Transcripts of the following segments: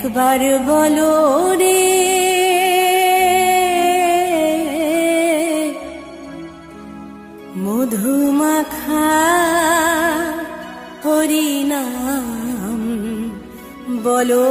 একবার বলো রে। মধুমাখা হরিনাম বলো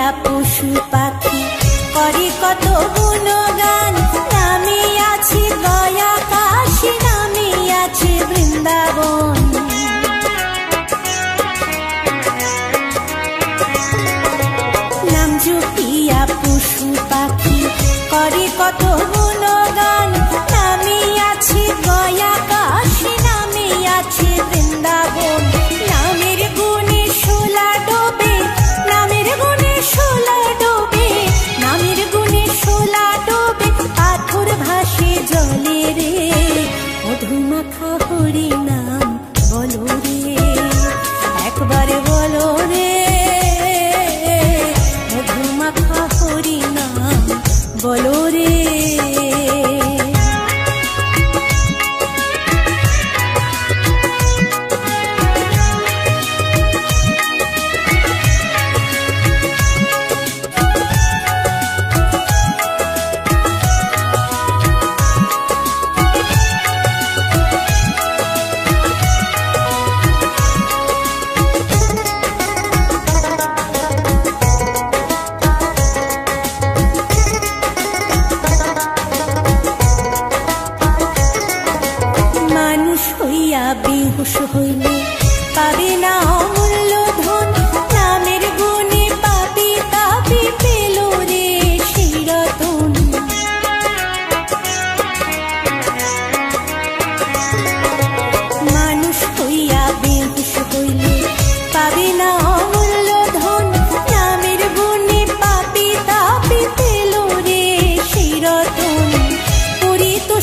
এরা পশু পাখি। করি কত গুণগান আমি আছি গয়া কাশি আমি আছি বৃন্দাবন। নাম জুপিয়া পাখি, করে কত গুণগান নামি আছি গয়া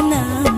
能。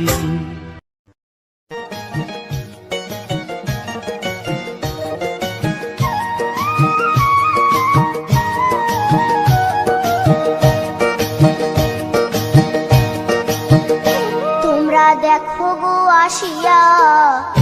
需要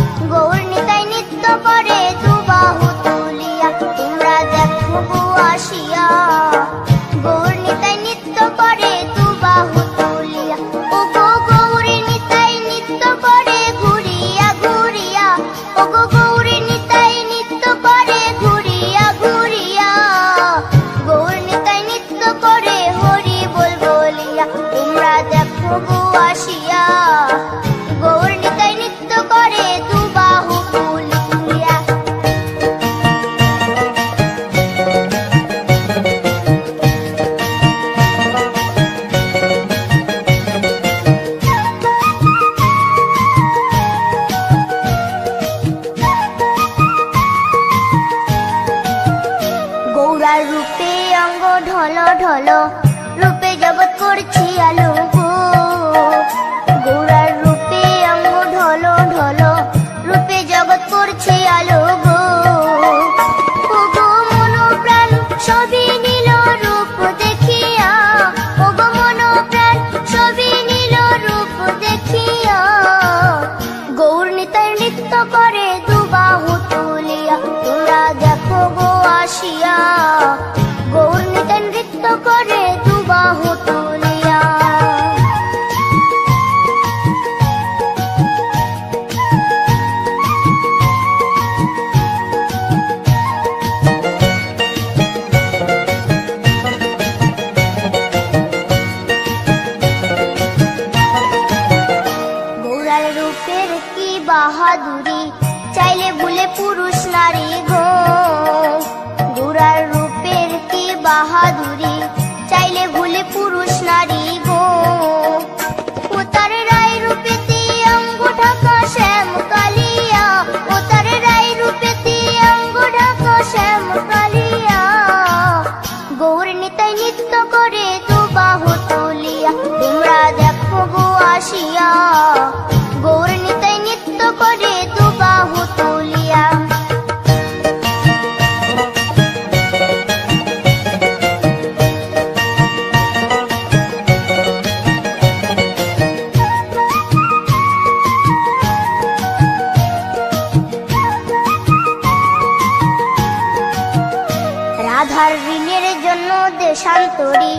আর ঋণের জন্য দেশান্তরী।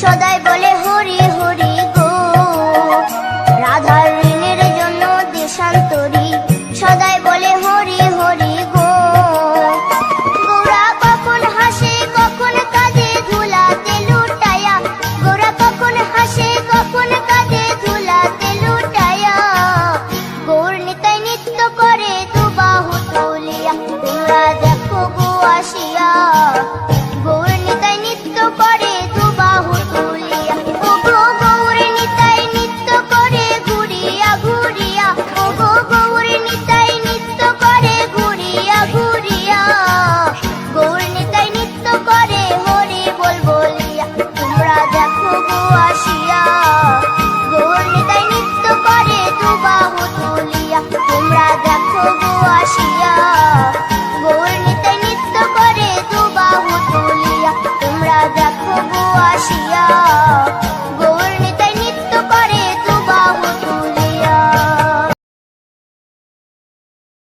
সদাই বলে হরি হরি